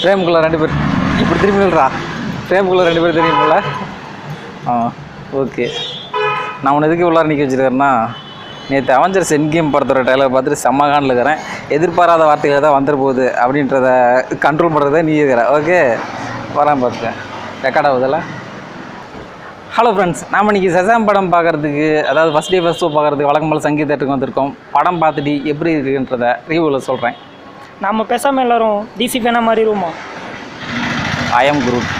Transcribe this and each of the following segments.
ஃப்ரேமுக்குள்ளே ரெண்டு பேர். இப்படி திரும்பி ஃப்ரேமுக்குள்ளே ரெண்டு பேர் தெரியுமில்ல ஆ ஓகே. நான் உன்னை எதுக்கு உள்ளார நிற்க வச்சுருக்கேன்னா நேற்று அவஞ்சர்ஸ் என் கேம் படத்தோட டைலாக் பார்த்துட்டு செம்மகானில் இருக்கிறேன். எதிர்பாராத வார்த்தைகளை தான் வந்துட போகுது அப்படின்றத கண்ட்ரோல் பண்ணுறத நீ இருக்கிற ஓகே வரேன் பார்த்துக்கேன் ரெக்கார்ட் ஆகுதுல்ல ஹலோ ஃப்ரெண்ட்ஸ் நாம் இன்றைக்கி சசாம் படம் பார்க்குறதுக்கு அதாவது ஃபஸ்ட் டே ஃபஸ்ட் ஷோ பார்க்குறதுக்கு வழக்கம்போல் சங்கீதத்துக்கு சங்கீத தேட்டருக்கு வந்திருக்கோம். படம் பார்த்துட்டு எப்படி இருக்குன்றத ரிவ்யூவில் சொல்கிறேன் நம்ம பேசாமல் எல்லாரும் டிசி ஃபேனாக மாறிடுவோமா ஐஎம் குரூப்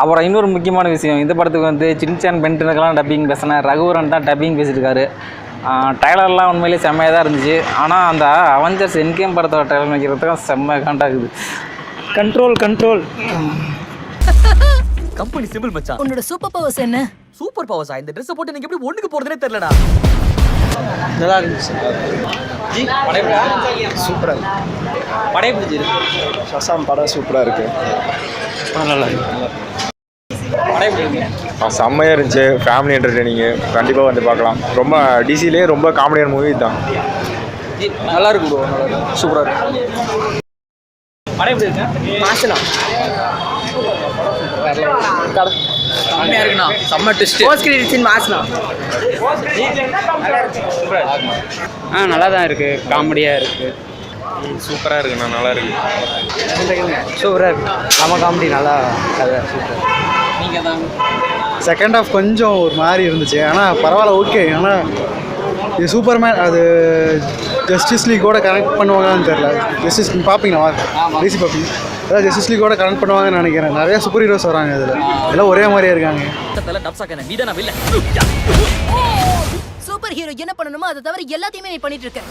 அப்புறம் இன்னொரு முக்கியமான விஷயம் இந்த படத்துக்கு வந்து சின்சான் பென்டனுக்கெல்லாம் டப்பிங் பேசினேன் ரகுவரன் தான் டப்பிங் பேசியிருக்காரு. டைலர்லாம் உண்மையிலேயே செம்மையாக தான் இருந்துச்சு. ஆனால் அந்த அவஞ்சர்ஸ் என்கேம் படத்தோட டைலர் வைக்கிறதுக்கு செம்ம காண்டாகுது. கண்ட்ரோல் கண்ட்ரோல் கம்பெனி சிம்பிள் மச்சான். உன்னோட சூப்பர் பவர்ஸ் என்ன? சூப்பர் பவர்ஸா இந்த ட்ரெஸ் போட்டு நீங்க எப்படி ஒண்ணுக்கு போறதுனே தெரியலடா. நல்லா இருந்துச்சு. சூப்பராக படைய பிடிச்சிருக்கு ஷசாம் படம் சூப்பராக இருக்கு. நல்லா இருக்கு. செம்மையாக இருந்துச்சு. ஃபேமிலி என்டர்டெய்னிங்கு கண்டிப்பாக வந்து பார்க்கலாம். ரொம்ப டிசிலே ரொம்ப காமெடியான மூவி தான் நல்லா இருக்கு ப்ரோ சூப்பராக இருக்கு. படம் எப்படி இருக்கு செம்மையா இருக்குண்ணா. செம்ம ட்விஸ்ட் போஸ்ட் கிரெடிட் சீன் மாசனா ஆ நல்லா தான் இருக்குது காமெடியாக இருக்குது சூப்பராக இருக்குண்ணா நல்லா இருக்கு. சூப்பராக இருக்கு. நம்ம காமெடி நல்லா கதை சூப்பர் நீங்கள் தான் செகண்ட் ஹாஃப் கொஞ்சம் ஒரு மாதிரி இருந்துச்சு. ஆனால் பரவாயில்ல ஓகே ஆனால் இது சூப்பர்மேன் அது ஜஸ்டிஸ் லீக்கோட கனெக்ட் பண்ணுவாங்கன்னு தெரில ஜஸ்டிஸ் பார்ப்பீங்களா டிசி பார்ப்பீங்க அதான் ஜஸ்டிஸ் லீக்கோட கனெக்ட் பண்ணுவாங்கன்னு நினைக்கிறேன். நிறைய சூப்பர் ஹீரோஸ் வராங்க இதில். எல்லாம் ஒரே மாதிரியே இருக்காங்க. சூப்பர் ஹீரோ என்ன பண்ணணுமோ அதை தவிர எல்லாத்தையுமே நீ பண்ணிட்டு இருக்க.